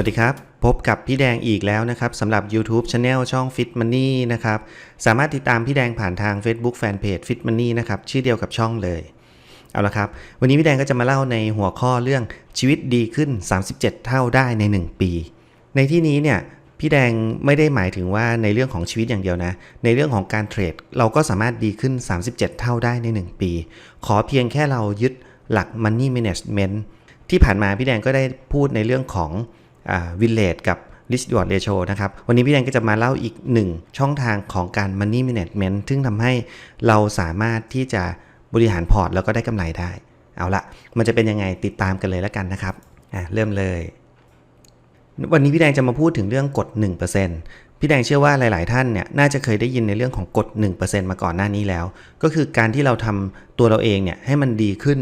สวัสดีครับ พบกับพี่แดงอีกแล้วนะครับสำหรับ YouTube Channel ช่อง Fit Money นะครับ สามารถติดตามพี่แดงผ่านทาง Facebook Fanpage Fit Money นะครับ ชื่อเดียวกับช่องเลย เอาละครับ วันนี้พี่แดงก็จะมาเล่าในหัวข้อเรื่องชีวิตดีขึ้น 37 เท่าได้ใน 1 ปี ในที่นี้เนี่ยพี่แดงไม่ได้หมายถึงว่าในเรื่องของชีวิตอย่างเดียวนะ ในเรื่องของการเทรดเราก็สามารถดีขึ้น 37 เท่าได้ใน 1 ปี ขอเพียงแค่เรายึดหลัก Money Management ที่ผ่านมาพี่แดงก็ได้พูดในเรื่องของ วิลเลจกับ risk reward ratio นะครับ วันนี้พี่แดงก็จะมาเล่าอีกหนึ่งช่องทางของการ money management ซึ่งทำให้เราสามารถที่จะบริหารพอร์ตแล้วก็ได้กำไรได้ เอาละมันจะเป็นยังไงติดตามกันเลยแล้วกันนะครับอะเริ่มเลย วันนี้พี่แดงจะมาพูดถึงเรื่องกฎ 1%พี่แดงเชื่อว่าหลาย ๆ ท่านเนี่ยน่าจะเคยได้ยินในเรื่องของกฎ 1%มาก่อนหน้านี้แล้ว ก็คือการที่เราทำตัวเราเองเนี่ยให้มันดีขึ้น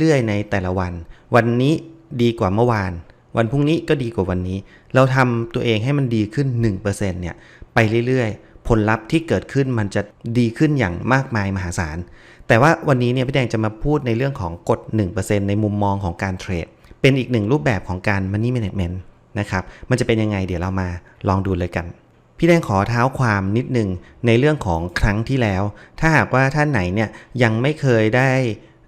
เรื่อย ๆ ในแต่ละวัน วันนี้ดีกว่าเมื่อวาน วันพรุ่งนี้ก็ดีกว่าวันนี้ เราทำตัวเองให้มันดีขึ้น 1%เนี่ยไปเรื่อยๆ ผลลัพธ์ที่เกิดขึ้นมันจะดีขึ้นอย่างมากมายมหาศาล แต่ว่าวันนี้เนี่ยพี่แดงจะมาพูดในเรื่องของกฎ 1%ในมุมมองของการเทรด เป็นอีกหนึ่งรูปแบบของการ money management นะครับ มันจะเป็นยังไงเดี๋ยวเรามาลองดูเลยกันพี่แดงขอเท้าความนิดหนึ่งในเรื่องของครั้งที่แล้ว ถ้าหากว่าท่านไหนเนี่ยยังไม่เคยได้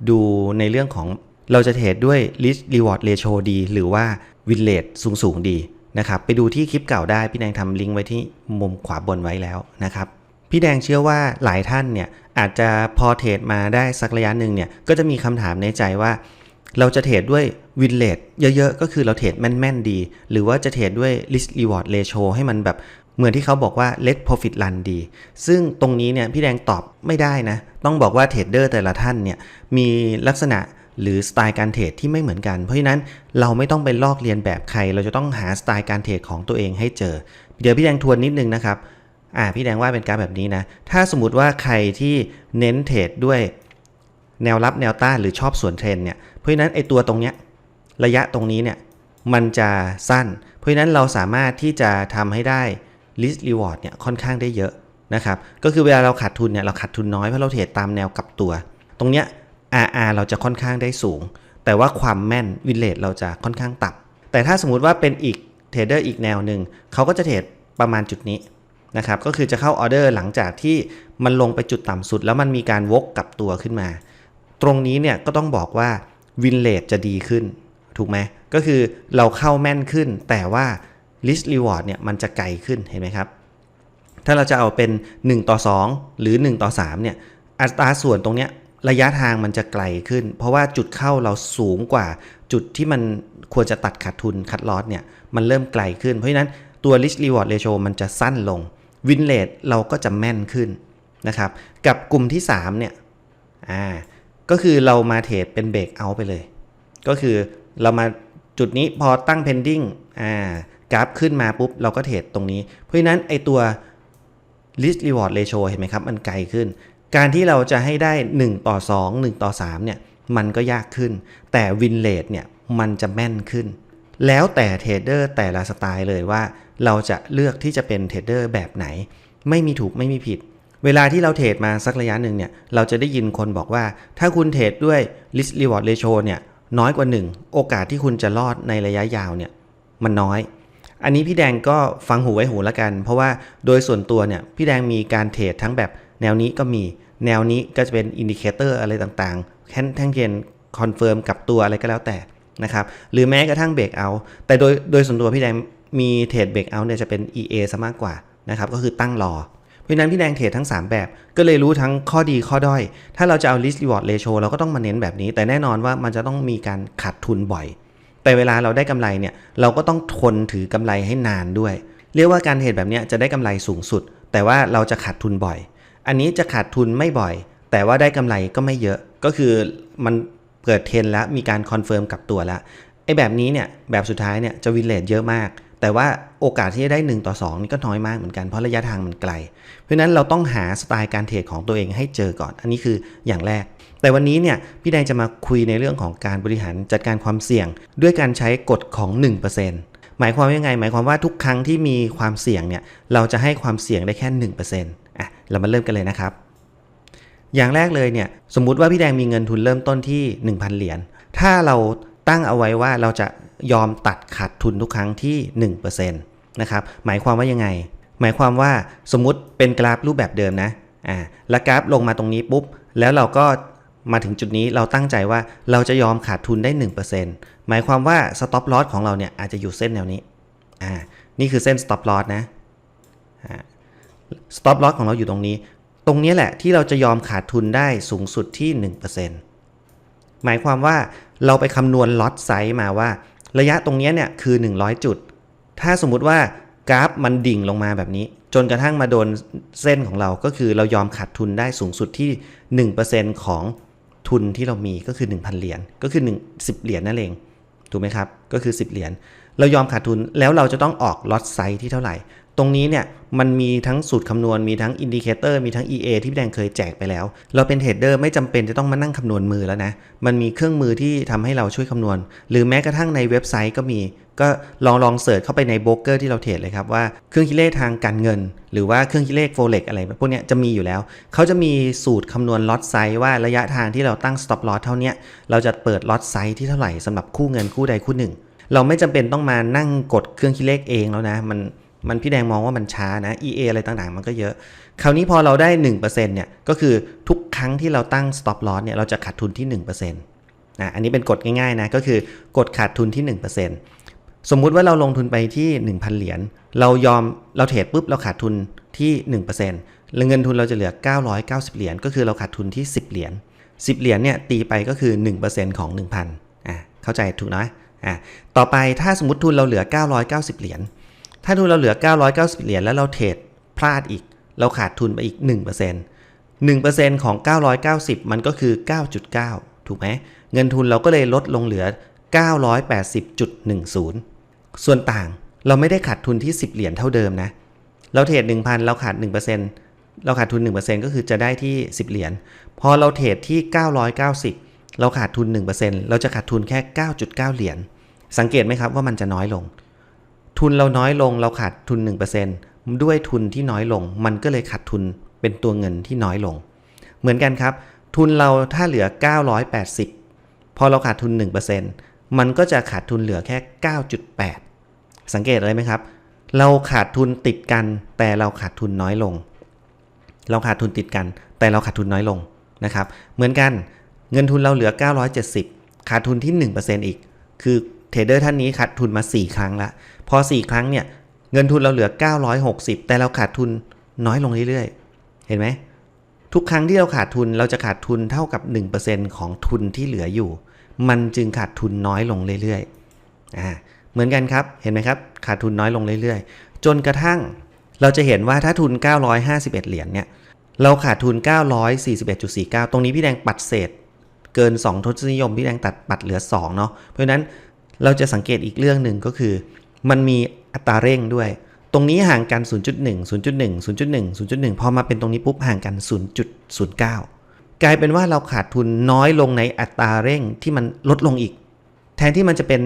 ดูในเรื่องของเราจะเทรดด้วย risk reward ratio ดี หรือว่า win rate สูงสูงๆดีนะครับไปดูที่คลิปเก่าได้พี่แดงทำลิงก์ไว้ที่มุมขวาบนไว้แล้วนะครับพี่แดงเชื่อว่าหลายท่านเนี่ยอาจจะพอเทรดมาได้สักระยะหนึ่งเนี่ยก็จะมีคำถามในใจว่า เราจะเทรดด้วยวินเลทเยอะๆ ก็คือเราเทรดแม่นๆดี หรือว่าจะเทรดด้วย risk reward ratio ให้มันแบบเหมือนที่เขาบอกว่า let profit run ดี ซึ่งตรงนี้เนี่ยพี่แดงตอบไม่ได้นะ ต้องบอกว่าเทรดเดอร์แต่ละท่านเนี่ยมีลักษณะ หรือสไตล์การเทรดที่ไม่เหมือนกัน เพราะฉะนั้นเราไม่ต้องไปลอกเรียนแบบใคร เราจะต้องหาสไตล์การเทรดของตัวเองให้เจอ เดี๋ยวพี่แดงทวนนิดนึงนะครับอ่าพี่แดงว่าเป็นการแบบนี้นะ ถ้าสมมติว่าใครที่เน้นเทรดด้วยแนวรับแนวต้านหรือชอบสวนเทรนเนี่ย เพราะฉะนั้นไอตัวตรงเนี้ยระยะตรงนี้เนี่ยมันจะสั้น เพราะฉะนั้นเราสามารถที่จะทำให้ได้ risk reward เนี่ยค่อนข้างได้เยอะนะครับ ก็คือเวลาเราขาดทุนเนี่ยเราขาดทุนน้อยเพราะเราเทรดตามแนวกับตัว ตรงเนี้ย RR เราจะค่อนข้างได้สูง แต่ว่าความแม่นวินเลทเราจะค่อนข้างต่ำแต่ถ้าสมมุติว่าเป็นอีกเทรดเดอร์อีกแนวหนึ่งเขาก็จะเทรดประมาณจุดนี้นะครับก็คือจะเข้าออเดอร์หลังจากที่มันลงไปจุดต่ำสุด แล้วมันมีการวกกลับตัวขึ้นมา ตรงนี้เนี่ยก็ต้องบอกว่าวินเลทจะดีขึ้น ถูกไหมก็คือเราเข้าแม่นขึ้น แต่ว่า risk reward เนี่ยมันจะไกลขึ้นเห็นไหมครับ ถ้าเราจะเอาเป็น 1 ต่อ 2 หรือ 1 ต่อ 3 เนี่ยอัตราส่วนตรงเนี้ย ระยะทางมันจะไกลขึ้น เพราะว่าจุดเข้าเราสูงกว่า จุดที่มันควรจะตัดขาดทุนคัดลอสเนี่ยมันเริ่มไกลขึ้น เพราะฉะนั้นตัว risk reward ratio มันจะสั้นลงวินเลทเราก็จะแม่นขึ้นนะครับกับกลุ่มที่3เนี่ยอ่าก็คือเรามาเทรดเป็นเบรกเอาไปเลย ก็คือเรามาจุดนี้พอตั้ง pending อ่ากราฟขึ้นมาปุ๊บ เราก็เทรดตรงนี้ เพราะฉะนั้นไอตัว risk reward ratio เห็นไหมครับ มันไกลขึ้น การที่เราจะให้ได้ 1 ต่อ 2 1 ต่อ3เนี่ยมันก็ยากขึ้น แต่วินเลทเนี่ยมันจะแม่นขึ้น แล้วแต่เทรดเดอร์แต่ละสไตล์เลยว่า เราจะเลือกที่จะเป็นเทรดเดอร์แบบไหน ไม่มีถูกไม่มีผิด เวลาที่เราเทรดมาสักระยะหนึ่งเนี่ยเราจะได้ยินคนบอกว่า ถ้าคุณเทรดด้วย risk reward ratio เนี่ยน้อยกว่า 1 โอกาสที่คุณจะรอดในระยะยาวเนี่ยมันน้อย อันนี้พี่แดงก็ฟังหูไว้หูละกัน เพราะว่าโดยส่วนตัวเนี่ยพี่แดงมีการเทรดทั้งแบบ แนวนี้ก็มีแนวนี้ก็จะเป็นอินดิเคเตอร์อะไรต่างๆแค่แท่งเทียนคอนเฟิร์มกับตัวอะไรก็แล้วแต่นะครับหรือแม้กระทั่งเบรกเอาแต่โดยโดยส่วนตัวพี่แดงมีเทรดเบรกเอาเนี่ยจะเป็น EA ซะมากกว่านะครับก็คือตั้งรอเพราะนั้นพี่แดงเทรดทั้ง 3 แบบ ก็เลยรู้ทั้งข้อดีข้อด้อย ถ้าเราจะเอา risk reward ratio เราก็ต้องมาเน้นแบบนี้ แต่แน่นอนว่ามันจะต้องมีการขาดทุนบ่อย แต่เวลาเราได้กำไรเนี่ยเราก็ต้องทนถือกำไรให้นานด้วย เรียกว่าการเทรดแบบนี้จะได้กำไรสูงสุด แต่ว่าเราจะขาดทุนบ่อย อันนี้จะขาดทุนไม่บ่อย แต่ว่าได้กำไรก็ไม่เยอะ ก็คือมันเกิดเทรนแล้วมีการคอนเฟิร์มกับตัวแล้วไอ้แบบนี้เนี่ยแบบสุดท้ายเนี่ยจะวินเลทเยอะมาก แต่ว่าโอกาสที่จะได้ 1 ต่อ 2 นี่ก็น้อยมากเหมือนกันเพราะระยะทางมันไกล เพราะฉะนั้นเราต้องหาสไตล์การเทรดของตัวเองให้เจอก่อน อันนี้คืออย่างแรก แต่วันนี้เนี่ยพี่แดงจะมาคุยในเรื่องของการบริหารจัดการความเสี่ยง ด้วยการใช้กฎของ 1%หมายความว่ายังไง หมายความว่าทุกครั้งที่มีความเสี่ยงเนี่ยเราจะให้ความเสี่ยงได้แค่ 1% อะเรามาเริ่มกันเลยนะครับ อย่างแรกเลยเนี่ยสมมุติว่าพี่แดงมีเงินทุนเริ่มต้นที่ 1,000 เหรียญถ้าเราตั้งเอาไว้ว่าเราจะยอมตัดขาดทุนทุกครั้งที่ 1%นะครับหมายความว่ายังไง หมายความว่าสมมุติเป็นกราฟรูปแบบเดิมนะอ่าแล้วกราฟลงมาตรงนี้ปุ๊บ แล้วเราก็มาถึงจุดนี้เราตั้งใจว่าเราจะยอมขาดทุนได้ 1%หมายความว่า stop loss ของเราเนี่ยอาจจะอยู่เส้นแนวนี้อ่านี่คือเส้น stop loss นะอ่า stop loss ของเราอยู่ตรงนี้ ตรงนี้แหละที่เราจะยอมขาดทุนได้สูงสุดที่ 1%หมายความว่าเราไปคำนวณล็อตไซส์มาว่า ระยะตรงนี้เนี่ยคือ 100 จุด ถ้าสมมุติว่ากราฟมันดิ่งลงมาแบบนี้ จนกระทั่งมาโดนเส้นของเราก็คือเรายอมขาดทุนได้สูงสุดที่ 1%ของทุนที่เรามีก็คือ 1,000 เหรียญก็คือ1 10เหรียญนั่นเองถูกไหมครับ ก็คือ 10 เหรียญเรายอมขาดทุนแล้วเราจะต้องออกล็อตไซส์ที่เท่าไหร่ ตรงนี้เนี่ยมันมีทั้งสูตรคำนวณมีทั้งอินดิเคเตอร์มีทั้ง EA ที่พี่แดงเคยแจกไปแล้ว เราเป็นเทรดเดอร์ไม่จำเป็นจะต้องมานั่งคำนวณมือแล้วนะ มันมีเครื่องมือที่ทำให้เราช่วยคำนวณ หรือแม้กระทั่งในเว็บไซต์ก็มี ก็ลองลองเสิร์ชเข้าไปในโบรกเกอร์ที่เราเทรดเลยครับว่าเครื่องคิดเลขทางการเงิน หรือว่าเครื่องคิดเลขโฟเล็กอะไรพวกนี้จะมีอยู่แล้ว เขาจะมีสูตรคำนวณล็อตไซส์ว่าระยะทางที่เราตั้ง stop loss เท่านี้เราจะเปิดล็อตไซส์ที่เท่าไหร่สำหรับคู่เงินคู่ใดคู่หนึ่ง เราไม่จำเป็นต้องมานั่งกดเครื่องคิดเลขเองแล้วนะมัน มันพี่แดงมองว่ามันช้านะ EA อะไรต่างๆ มันก็เยอะ คราวนี้พอเราได้ 1%เนี่ยก็คือทุกครั้งที่เราตั้ง stop loss เนี่ยเราจะขาดทุนที่ 1%นะอันนี้เป็นกฎง่ายๆนะก็คือกฎขาดทุนที่ 1%สมมุติว่าเราลงทุนไปที่ 1,000 เหรียญเรายอมเราเทรดปุ๊บเราขาดทุนที่ 1%แล้วเงินทุนเราจะเหลือ 990 เหรียญก็คือเราขาดทุนที่ 10 เหรียญ10 เหรียญเนี่ยตีไปก็คือ 1%ของ 1,000อะเข้าใจถูกนะอะต่อไปถ้าสมมติทุนเราเหลือ 990 เหรียญ ถ้าทุนเราเหลือ 990 เหรียญแล้วเราเทรดพลาดอีก เราขาดทุนไปอีก 1% 1%ของ 990 มันก็คือ 9.9 ถูกไหมเงินทุนเราก็เลยลดลงเหลือ 980.10 ส่วนต่างเราไม่ได้ขาดทุนที่ 10 เหรียญเท่าเดิมนะ เราเทรด 1,000 เราขาด 1%เราขาดทุน 1%ก็คือจะได้ที่ 10 เหรียญ พอเราเทรดที่ 990 เราขาดทุน 1%เราจะขาดทุนแค่ 9.9 เหรียญ สังเกตไหมครับว่ามันจะน้อยลง ทุนเราน้อยลงเราขาดทุน 1%ด้วยทุนที่น้อยลง มันก็เลยขาดทุนเป็นตัวเงินที่น้อยลง เหมือนกันครับ ทุนเราถ้าเหลือ 980 พอเราขาดทุน 1%มันก็จะขาดทุนเหลือแค่ 9.8 สังเกตอะไรไหมครับ เราขาดทุนติดกัน แต่เราขาดทุนน้อยลง เราขาดทุนติดกัน แต่เราขาดทุนน้อยลงนะครับ เหมือนกันเงินทุนเราเหลือ 970 ขาดทุนที่ 1%อีก คือ เทรดเดอร์ท่านนี้ขาดทุนมา 4 ครั้งละ พอ 4 ครั้งเนี่ย เงินทุนเราเหลือ 960 แต่เราขาดทุนน้อยลงเรื่อยๆ เห็นไหม ทุกครั้งที่เราขาดทุนเราจะขาดทุนเท่ากับ 1%ของทุนที่เหลืออยู่ มันจึงขาดทุนน้อยลงเรื่อยๆ อ่า เหมือนกันครับ เห็นไหมครับ ขาดทุนน้อยลงเรื่อยๆ จนกระทั่งเราจะเห็นว่าถ้าทุน 951 เหรียญเนี่ย เราขาดทุน 941.49 ตรงนี้พี่แดงปัดเศษ เกิน 2 ทศนิยมพี่แดงตัดปัดเหลือ 2 เนาะ เพราะฉะนั้น เราจะสังเกตอีกเรื่องหนึ่งก็คือ มันมีอัตราเร่งด้วย ตรงนี้ห่างกัน 0.1 0.1 0.1 0.1 พอมาเป็นตรงนี้ปุ๊บห่างกัน 0.09 กลายเป็นว่าเราขาดทุนน้อยลงในอัตราเร่งที่มันลดลงอีก แทนที่มันจะเป็น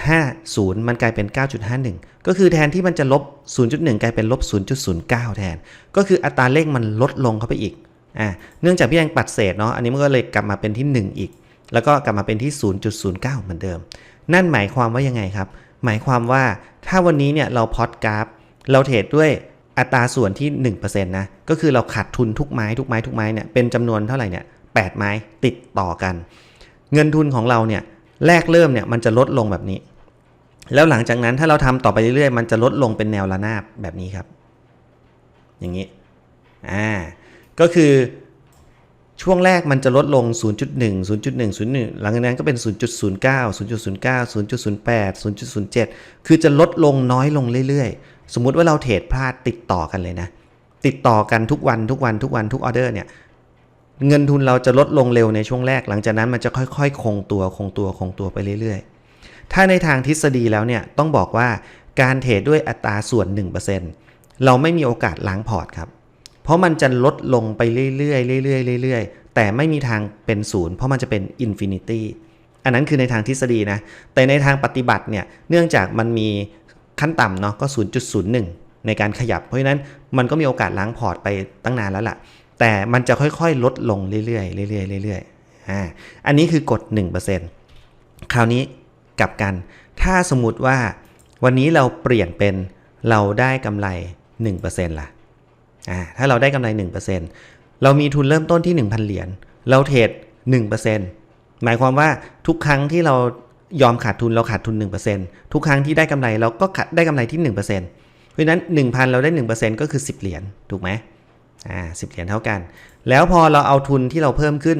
9.50 มันกลายเป็น 9.51 ก็คือแทนที่มันจะลบ 0.1 กลายเป็นลบ 0.09 แทน ก็คืออัตราเร่งมันลดลงเข้าไปอีกอ่าเนื่องจากพี่แดงปัดเศษเนาะ อันนี้มันก็เลยกลับมาเป็นที่ 1 อีก แล้วก็กลับมาเป็นที่ 0.09 เหมือนเดิม นั่นหมายความว่ายังไงครับ หมายความว่าถ้าวันนี้เนี่ยเราพอดกราฟ เราเทรดด้วยอัตราส่วนที่ 1%นะ ก็คือเราขาดทุนทุกไม้ทุกไม้ทุกไม้เนี่ยเป็นจำนวนเท่าไหร่เนี่ย8ไม้ติดต่อกัน เงินทุนของเราเนี่ยแรกเริ่มเนี่ยมันจะลดลงแบบนี้ แล้วหลังจากนั้นถ้าเราทำต่อไปเรื่อยๆ มันจะลดลงเป็นแนวระนาบแบบนี้ครับ อย่างนี้ อ่า ก็คือ ช่วงแรกมันจะลดลง 0.1 0.1 0.1 หลังจากนั้นก็เป็น 0.09 0.09 0.08 0.07 คือจะลดลงน้อยลงเรื่อยๆ สมมุติว่าเราเทรดพลาดติดต่อกันเลยนะ ติดต่อกันทุกวันทุกวันทุกวันทุกออเดอร์เนี่ย เงินทุนเราจะลดลงเร็วในช่วงแรก หลังจากนั้นมันจะค่อยๆ คงตัวคงตัวคงตัวไปเรื่อยๆ ถ้าในทางทฤษฎีแล้วเนี่ยต้องบอกว่าการเทรดด้วยอัตราส่วน 1%เราไม่มีโอกาสล้างพอร์ตครับ เพราะมันจะลดลงไปเรื่อยๆเรื่อยๆเรื่อยๆ แต่ไม่มีทางเป็นศูนย์เพราะมันจะเป็นอินฟินิตี้อันนั้นคือในทางทฤษฎีนะ แต่ในทางปฏิบัติเนี่ยเนื่องจากมันมีขั้นต่ำเนาะก็ 0.01 ในการขยับ เพราะฉะนั้นมันก็มีโอกาสล้างพอร์ตไปตั้งนานแล้วล่ะ แต่มันจะค่อยๆ ลดลงเรื่อยๆเรื่อยๆเรื่อยๆอ่าอันนี้คือกฎ1%คราวนี้กลับกัน ถ้าสมมติว่าวันนี้เราเปลี่ยนเป็นเราได้กำไร 1%ล่ะอ่า ถ้าเราได้กำไร 1%เรามีทุนเริ่มต้นที่ 1,000 เหรียญ เราเทรด 1%หมายความว่าทุกครั้งที่เรายอมขาดทุนเราขาดทุน 1%ทุกครั้งที่ได้กำไรเราก็ขาดได้กำไรที่ 1%เพราะฉะนั้น 1,000 เราได้ 1%ก็คือ 10 เหรียญ ถูกไหมอ่า10เหรียญเท่ากัน แล้วพอเราเอาทุนที่เราเพิ่มขึ้น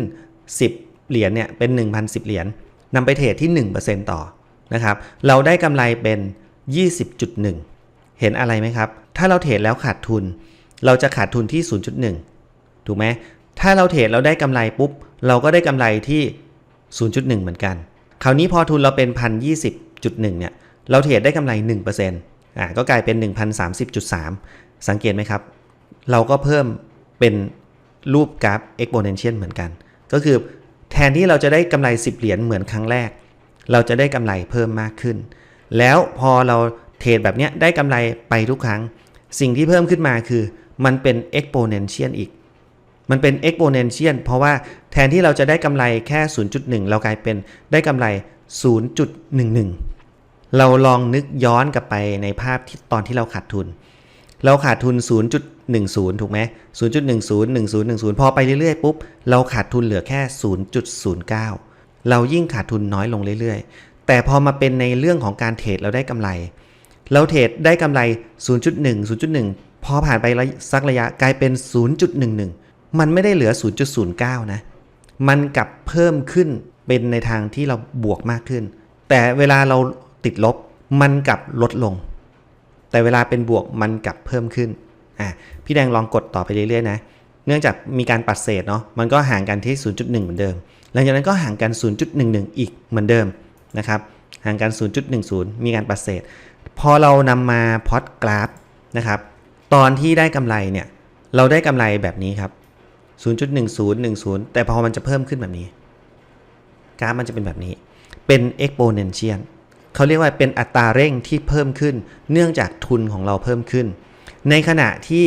10 เหรียญเนี่ยเป็น 1,010 เหรียญนำไปเทรดที่ 1%ต่อนะครับ เราได้กำไรเป็น 20.1 เห็นอะไรไหมครับ ถ้าเราเทรดแล้วขาดทุน เราจะขาดทุนที่ 0.1 ถูกไหมถ้าเราเทรดแล้วได้กำไรปุ๊บ เราก็ได้กำไรที่ 0.1 เหมือนกัน คราวนี้พอทุนเราเป็น 1,020.1 เนี่ย เราเทรดได้กำไร 1%อ่าก็กลายเป็น 1,030.3 สังเกตไหมครับ เราก็เพิ่มเป็นรูปกราฟ exponential เหมือนกัน ก็คือแทนที่เราจะได้กำไร 10 เหรียญเหมือนครั้งแรก เราจะได้กำไรเพิ่มมากขึ้น แล้วพอเราเทรดแบบเนี้ยได้กำไรไปทุกครั้ง สิ่งที่เพิ่มขึ้นมาคือ มันเป็น exponential อีก มันเป็น exponential เพราะว่าแทนที่เราจะได้กำไรแค่ 0.1 เรากลายเป็นได้กำไร 0.11 เราลองนึกย้อนกลับไปในภาพที่ตอนที่เราขาดทุน เราขาดทุน 0.10 ถูกไหม0.10 10 10 พอไปเรื่อยๆปุ๊บ เราขาดทุนเหลือแค่ 0.09 เรายิ่งขาดทุนน้อยลงเรื่อยๆ แต่พอมาเป็นในเรื่องของการเทรดเราได้กำไร เราเทรดได้กำไร 0.1 0.1 พอผ่านไปสักระยะกลายเป็น 0.11 มันไม่ได้เหลือ 0.09 นะ มันกลับเพิ่มขึ้นเป็นในทางที่เราบวกมากขึ้น แต่เวลาเราติดลบมันกลับลดลง แต่เวลาเป็นบวกมันกลับเพิ่มขึ้นอะพี่แดงลองกดต่อไปเรื่อยๆนะ เนื่องจากมีการปัดเศษเนาะ มันก็ห่างกันที่ 0.1 เหมือนเดิม หลังจากนั้นก็ห่างกัน 0.11 อีกเหมือนเดิมนะครับ ห่างกัน 0.10 มีการปัดเศษ พอเรานำมาพอดกราฟนะครับ ตอนที่ได้กำไรเนี่ย เราได้กำไรแบบนี้ครับ 0.1010 แต่พอมันจะเพิ่มขึ้นแบบนี้ กราฟมันจะเป็นแบบนี้ เป็น exponential เขาเรียกว่าเป็นอัตราเร่งที่เพิ่มขึ้น เนื่องจากทุนของเราเพิ่มขึ้น ในขณะที่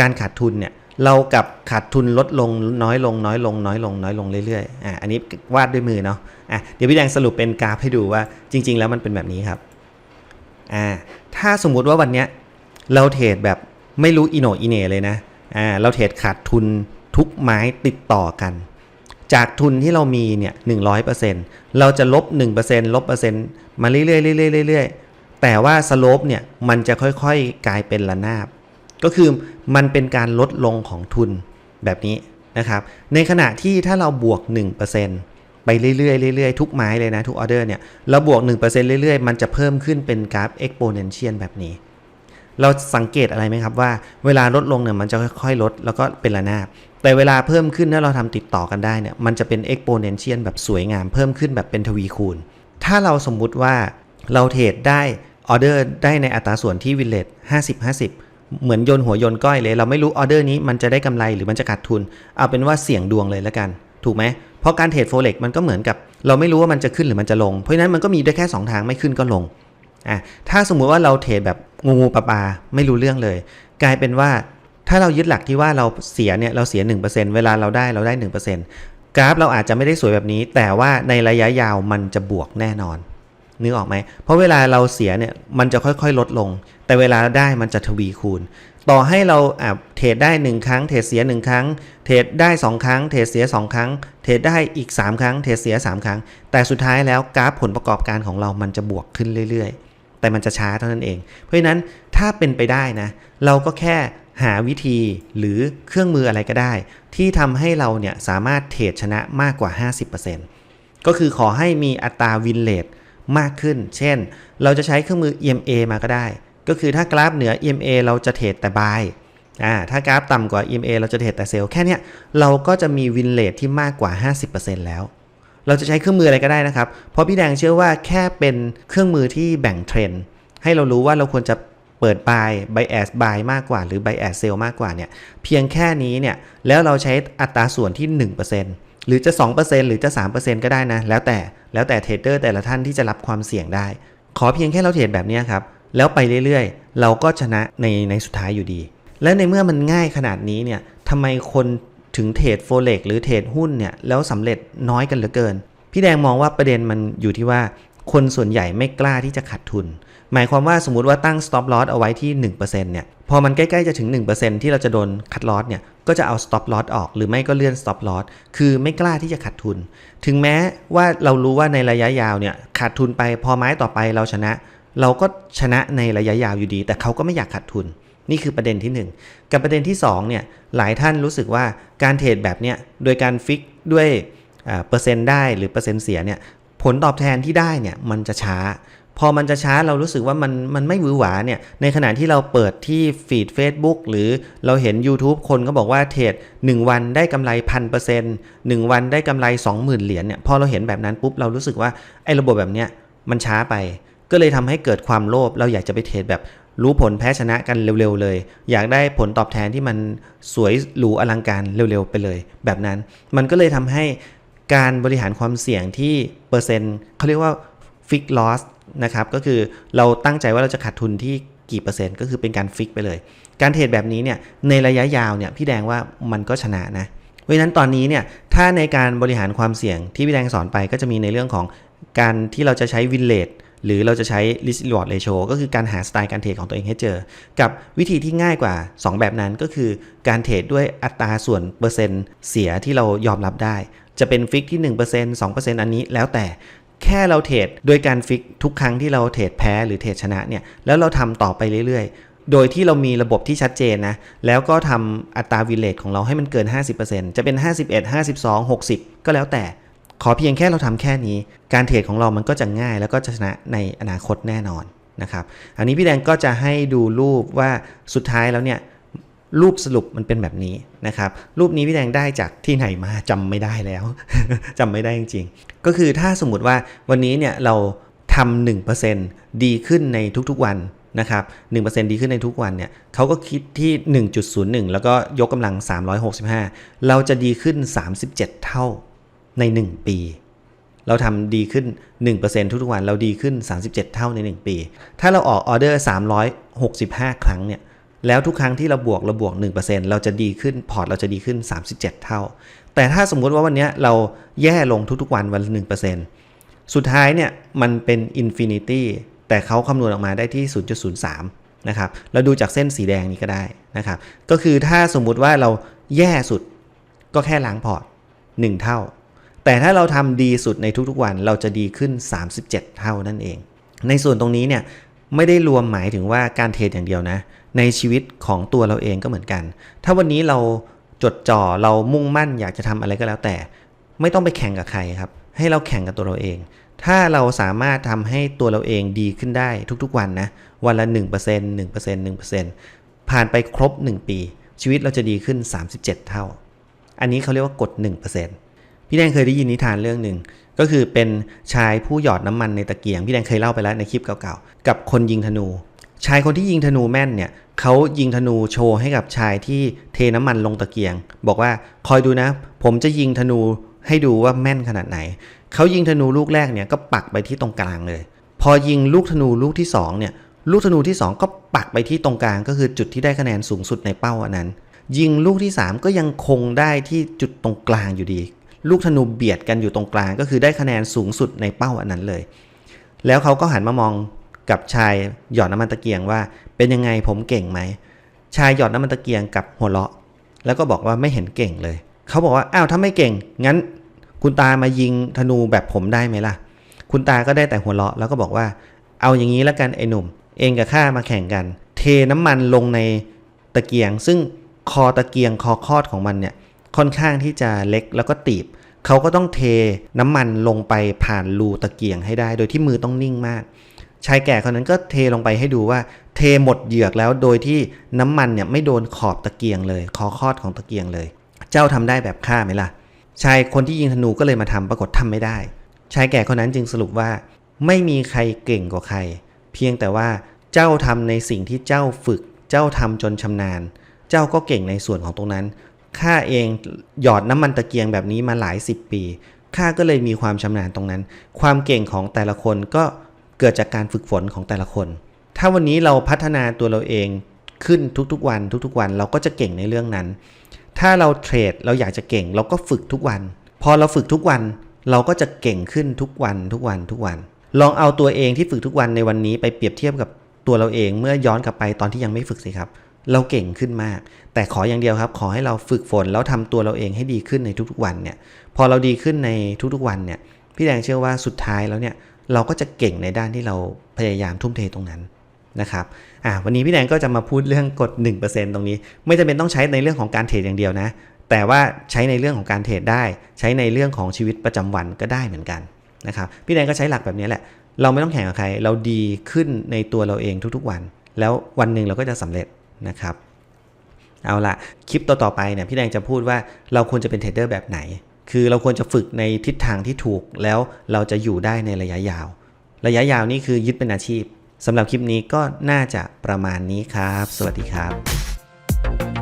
การขาดทุนเนี่ยเรากับขาดทุนลดลงน้อยลงน้อยลงน้อยลงน้อยลงเรื่อยๆ อะอันนี้วาดด้วยมือเนาะ อะเดี๋ยวพี่แดงสรุปเป็นกราฟให้ดูว่าจริง ๆ แล้วมันเป็นแบบนี้ครับ อ่าถ้าสมมุติว่าวันเนี้ยเราเทรดแบบ ไม่รู้อีโหนอีเน่เลยนะอ่าเราเทรดขาดทุนทุกไม้ติดต่อกัน จากทุนที่เรามีเนี่ยหนึ่งร้อยเปอร์เซ็นต์เราจะลบหนึ่งเปอร์เซ็นต์ลบเปอร์เซ็นต์มาเรื่อยๆเรื่อยๆเรื่อยๆแต่ว่าสโลปเนี่ยมันจะค่อยๆ กลายเป็นระนาบ ก็คือมันเป็นการลดลงของทุนแบบนี้นะครับ ในขณะที่ถ้าเราบวก 1%ไปเรื่อยๆเรื่อยๆทุกไม้เลยนะทุกออเดอร์เนี่ย เราบวก 1%เรื่อยๆ มันจะเพิ่มขึ้นเป็นกราฟ exponential แบบนี้ เราสังเกตอะไรไหมครับว่าเวลาลดลงเนี่ยมันจะค่อยๆ ลด แล้วก็เป็นระนาบแต่เวลาเพิ่มขึ้นถ้าเราทำติดต่อกันได้เนี่ยมันจะเป็น exponential แบบสวยงามเพิ่มขึ้นแบบเป็นทวีคูณ ถ้าเราสมมุติว่าเราเทรดได้ออเดอร์ได้ในอัตราส่วนที่วินเลต50 50 เหมือนโยนหัวโยนก้อยเลย เราไม่รู้ออเดอร์นี้มันจะได้กำไรหรือมันจะขาดทุน เอาเป็นว่าเสี่ยงดวงเลยแล้วกัน ถูกไหมเพราะการเทรดโฟเล็กมันก็เหมือนกับ เราไม่รู้ว่ามันจะขึ้นหรือมันจะลง เพราะฉะนั้นมันก็มีได้แค่สองทางไม่ขึ้นก็ลงอะถ้าสมมุติว่าเราเทรดแบบ งูงูปลาปลาไม่รู้เรื่องเลย กลายเป็นว่าถ้าเรายึดหลักที่ว่าเราเสียเนี่ยเราเสีย 1%เวลาเราได้เราได้ 1%กราฟเราอาจจะไม่ได้สวยแบบนี้ แต่ว่าในระยะยาวมันจะบวกแน่นอนนึกออกไหม เพราะเวลาเราเสียเนี่ยมันจะค่อยๆลดลง แต่เวลาได้มันจะทวีคูณ ต่อให้เราเทรดได้ 1 ครั้ง เทรดเสีย 1 ครั้ง เทรดได้ 2 ครั้ง เทรดเสีย 2 ครั้ง เทรดได้อีก 3 ครั้ง เทรดเสีย 3 ครั้ง แต่สุดท้ายแล้วกราฟผลประกอบการของเรามันจะบวกขึ้นเรื่อยๆ แต่มันจะช้าเท่านั้นเอง เพราะฉะนั้นถ้าเป็นไปได้นะ เราก็แค่หาวิธีหรือเครื่องมืออะไรก็ได้ ที่ทำให้เราเนี่ยสามารถเทรดชนะมากกว่า 50%ก็คือขอให้มีอัตราวินเลทมากขึ้น เช่น เราจะใช้เครื่องมือ EMA มาก็ได้ ก็คือถ้ากราฟเหนือ EMA เราจะเทรดแต่บายอ่าถ้ากราฟต่ำกว่า EMA เราจะเทรดแต่เซลล์แค่นี้เราก็จะมีวินเลทที่มากกว่า 50%แล้ว เราจะใช้เครื่องมืออะไรก็ได้นะครับ เพราะพี่แดงเชื่อว่าแค่เป็นเครื่องมือที่แบ่งเทรนด์ให้เรารู้ว่าเราควรจะเปิด buy bias buy มากกว่า หรือ bias sell มากกว่าเนี่ยเพียงแค่นี้เนี่ยแล้วเราใช้อัตราส่วนที่ 1%หรือจะ 2%หรือจะ 3%ก็ได้นะ แล้วแต่แล้วแต่เทรดเดอร์แต่ละท่านที่จะรับความเสี่ยงได้ ขอเพียงแค่เราเทรดแบบนี้ครับแล้วไปเรื่อยๆ เราก็ชนะในในสุดท้ายอยู่ดี และในเมื่อมันง่ายขนาดนี้เนี่ยทำไมคน ถึงเทรดโฟเล็กหรือเทรดหุ้นเนี่ยแล้วสำเร็จน้อยกันเหลือเกิน พี่แดงมองว่าประเด็นมันอยู่ที่ว่าคนส่วนใหญ่ไม่กล้าที่จะขาดทุน หมายความว่าสมมติว่าตั้ง stop loss เอาไว้ที่ 1%เนี่ย พอมันใกล้ๆจะถึง 1%ที่เราจะโดนคัดลอสเนี่ย ก็จะเอา stop loss ออก หรือไม่ก็เลื่อน stop loss คือไม่กล้าที่จะขาดทุน ถึงแม้ว่าเรารู้ว่าในระยะยาวเนี่ยขาดทุนไปพอไม้ต่อไปเราชนะ เราก็ชนะในระยะยาวอยู่ดี แต่เขาก็ไม่อยากขาดทุน นี่คือประเด็นที่ 1 กับประเด็นที่2เนี่ยหลายท่านรู้สึกว่าการเทรดแบบเนี้ยโดยการฟิกด้วยเปอร์เซ็นต์ได้หรือเปอร์เซ็นต์เสียเนี่ยผลตอบแทนที่ได้เนี่ยมันจะช้า พอมันจะช้าเรารู้สึกว่ามันมันไม่หวือหวาเนี่ยในขณะที่เราเปิดที่ฟีด Facebook หรือเราเห็น YouTube คนก็บอกว่าเทรด1 วันได้กำไรพันเปอร์เซ็นต์หนึ่งวันได้กำไร 20,000 เหรียญเนี่ยพอเราเห็นแบบนั้นปุ๊บเรารู้สึกว่าไอ้ระบบแบบเนี้ยมันช้าไป ก็เลยทำให้เกิดความโลภเราอยากจะไปเทรดแบบ รู้ผลแพ้ชนะกันเร็วๆเลย อยากได้ผลตอบแทนที่มันสวยหรูอลังการเร็วๆไปเลย แบบนั้นมันก็เลยทำให้การบริหารความเสี่ยงที่เปอร์เซ็นต์เขาเรียกว่าฟิกลอสนะครับก็คือเราตั้งใจว่าเราจะขาดทุนที่กี่เปอร์เซ็นต์ก็คือเป็นการฟิกไปเลย การเทรดแบบนี้เนี่ยในระยะยาวเนี่ยพี่แดงว่ามันก็ชนะนะเพราะฉะนั้นตอนนี้เนี่ยถ้าในการบริหารความเสี่ยงที่พี่แดงสอนไปก็จะมีในเรื่องของการที่เราจะใช้วินเล e หรือเราจะใช้ risk reward ratio ก็คือการหาสไตล์การเทรดของตัวเองให้เจอ กับวิธีที่ง่ายกว่า 2 แบบนั้นก็คือการเทรดด้วยอัตราส่วนเปอร์เซ็นต์เสียที่เรายอมรับได้ จะเป็นฟิกที่ 1% 2%อันนี้แล้วแต่แค่เราเทรดโดยการฟิกทุกครั้งที่เราเทรดแพ้หรือเทรดชนะเนี่ยแล้วเราทำต่อไปเรื่อยๆ โดยที่เรามีระบบที่ชัดเจนนะ แล้วก็ทำอัตราวิเลตของเราให้มันเกิน 50%จะเป็น 51 52 60 ก็แล้วแต่ ขอเพียงแค่เราทำแค่นี้ การเทรดของเรามันก็จะง่าย แล้วก็จะชนะในอนาคตแน่นอนนะครับอันนี้พี่แดงก็จะให้ดูรูปว่าสุดท้ายแล้วเนี่ยรูปสรุปมันเป็นแบบนี้นะครับ รูปนี้พี่แดงได้จากที่ไหนมาจำไม่ได้แล้วจำไม่ได้จริงๆ ก็คือถ้าสมมติว่าวันนี้เนี่ยเราทำ1%ดีขึ้นในทุกๆวันนะครับ1%ดีขึ้นในทุกวันเนี่ยเขาก็คิดที่ 1.01 แล้วก็ยกกำลัง 365 เราจะดีขึ้น 37 เท่า ใน 1 ปี เราทำดีขึ้น 1%ทุกๆวันเราดีขึ้น 37 เท่าใน 1 ปี ถ้าเราออกออเดอร์ 365 ครั้งเนี่ยแล้วทุกครั้งที่เราบวกเราบวก 1%เราจะดีขึ้นพอร์ตเราจะดีขึ้น 37 เท่า แต่ถ้าสมมุติว่าวันนี้เราแย่ลงทุกๆวันวันละ 1%สุดท้ายเนี่ยมันเป็นอินฟินิตี้แต่เขาคำนวณออกมาได้ที่ 0.03 นะครับ เราดูจากเส้นสีแดงนี้ก็ได้นะครับ ก็คือถ้าสมมุติว่าเราแย่สุดก็แค่ล้างพอร์ต 1 เท่า แต่ถ้าเราทำดีสุดในทุกๆวันเราจะดีขึ้น 37 เท่านั่นเอง ในส่วนตรงนี้เนี่ยไม่ได้รวมหมายถึงว่าการเทรดอย่างเดียวนะ ในชีวิตของตัวเราเองก็เหมือนกัน ถ้าวันนี้เราจดจ่อเรามุ่งมั่นอยากจะทำอะไรก็แล้วแต่ ไม่ต้องไปแข่งกับใครครับ ให้เราแข่งกับตัวเราเอง ถ้าเราสามารถทำให้ตัวเราเองดีขึ้นได้ทุกๆวันนะวันละ 1% 1% 1%ผ่านไปครบ 1 ปี ชีวิตเราจะดีขึ้น 37 เท่า อันนี้เขาเรียกว่ากด 1% พี่แดงเคยได้ยินนิทานเรื่องหนึ่งก็คือเป็นชายผู้หยอดน้ำมันในตะเกียงพี่แดงเคยเล่าไปแล้วในคลิปเก่าๆกับคนยิงธนู ชายคนที่ยิงธนูแม่นเนี่ยเขายิงธนูโชว์ให้กับชายที่เทน้ำมันลงตะเกียง บอกว่าคอยดูนะ ผมจะยิงธนูให้ดูว่าแม่นขนาดไหนเขายิงธนูลูกแรกเนี่ยก็ปักไปที่ตรงกลางเลย พอยิงลูกธนูลูกที่สองเนี่ยลูกธนูที่ 2 ก็ปักไปที่ตรงกลางก็คือจุดที่ได้คะแนนสูงสุดในเป้าอันนั้น ยิงลูกที่ 3 ก็ยังคงได้ที่จุดตรงกลางอยู่ดี ลูกธนูเบียดกันอยู่ตรงกลาง ก็คือได้คะแนนสูงสุดในเป้าอันนั้นเลย แล้วเขาก็หันมามองกับชายหยอดน้ำมันตะเกียงว่า เป็นยังไงผมเก่งไหมชายหยอดน้ำมันตะเกียงกับหัวเราะ แล้วก็บอกว่าไม่เห็นเก่งเลย เขาบอกว่าอ้าวถ้าไม่เก่ง งั้น คุณตามายิงธนูแบบผมได้ไหมล่ะ คุณตาก็ได้แต่หัวเราะ แล้วก็บอกว่า เอาอย่างนี้แล้วกันไอ้หนุ่ม เองกับข้ามาแข่งกัน เทน้ำมันลงในตะเกียง ซึ่งคอตะเกียงคอคอดของมันเนี่ย ค่อนข้างที่จะเล็กแล้วก็ตีบ เขาก็ต้องเทน้ำมันลงไปผ่านรูตะเกียงให้ได้ โดยที่มือต้องนิ่งมากชายแก่คนนั้นก็เทลงไปให้ดูว่า เทหมดเหยือกแล้วโดยที่น้ำมันเนี่ยไม่โดนขอบตะเกียงเลย คอคอดของตะเกียงเลย เจ้าทำได้แบบข้าไหมล่ะ ชายคนที่ยิงธนูก็เลยมาทำปรากฏทำไม่ได้ ชายแก่คนนั้นจึงสรุปว่า ไม่มีใครเก่งกว่าใคร เพียงแต่ว่าเจ้าทำในสิ่งที่เจ้าฝึก เจ้าทำจนชำนาญ เจ้าก็เก่งในส่วนของตรงนั้น ข้าเองหยอดน้ำมันตะเกียงแบบนี้มาหลายสิบปีข้าก็เลยมีความชำนาญตรงนั้น ความเก่งของแต่ละคนก็เกิดจากการฝึกฝนของแต่ละคน ถ้าวันนี้เราพัฒนาตัวเราเองขึ้นทุกๆวัน ทุกๆวันเราก็จะเก่งในเรื่องนั้น ถ้าเราเทรดเราอยากจะเก่ง เราก็ฝึกทุกวัน พอเราฝึกทุกวัน เราก็จะเก่งขึ้นทุกวันทุกวันทุกวัน ลองเอาตัวเองที่ฝึกทุกวันในวันนี้ไปเปรียบเทียบกับตัวเราเองเมื่อย้อนกลับไปตอนที่ยังไม่ฝึกสิครับ เราเก่งขึ้นมาก แต่ขออย่างเดียวครับ ขอให้เราฝึกฝนแล้วทำตัวเราเองให้ดีขึ้นในทุกๆวันเนี่ย พอเราดีขึ้นในทุกๆวันเนี่ย พี่แดงเชื่อว่าสุดท้ายแล้วเนี่ยเราก็จะเก่งในด้านที่เราพยายามทุ่มเทตรงนั้นนะครับ อ่า วันนี้พี่แดงก็จะมาพูดเรื่องกฎ 1%ตรงนี้ ไม่จำเป็นต้องใช้ในเรื่องของการเทรดอย่างเดียวนะ แต่ว่าใช้ในเรื่องของการเทรดได้ ใช้ในเรื่องของชีวิตประจำวันก็ได้เหมือนกันนะครับ พี่แดงก็ใช้หลักแบบนี้แหละ เราไม่ต้องแข่งกับใคร เราดีขึ้นในตัวเราเองทุกๆวัน แล้ววันหนึ่งเราก็จะสำเร็จ นะครับเอาละคลิปต่อๆไปเนี่ยพี่แดงจะพูดว่าเราควรจะเป็นเทรดเดอร์แบบไหน คือเราควรจะฝึกในทิศทางที่ถูกแล้วเราจะอยู่ได้ในระยะยาว ระยะยาวนี่คือยึดเป็นอาชีพสำหรับคลิปนี้ก็น่าจะประมาณนี้ครับ สวัสดีครับ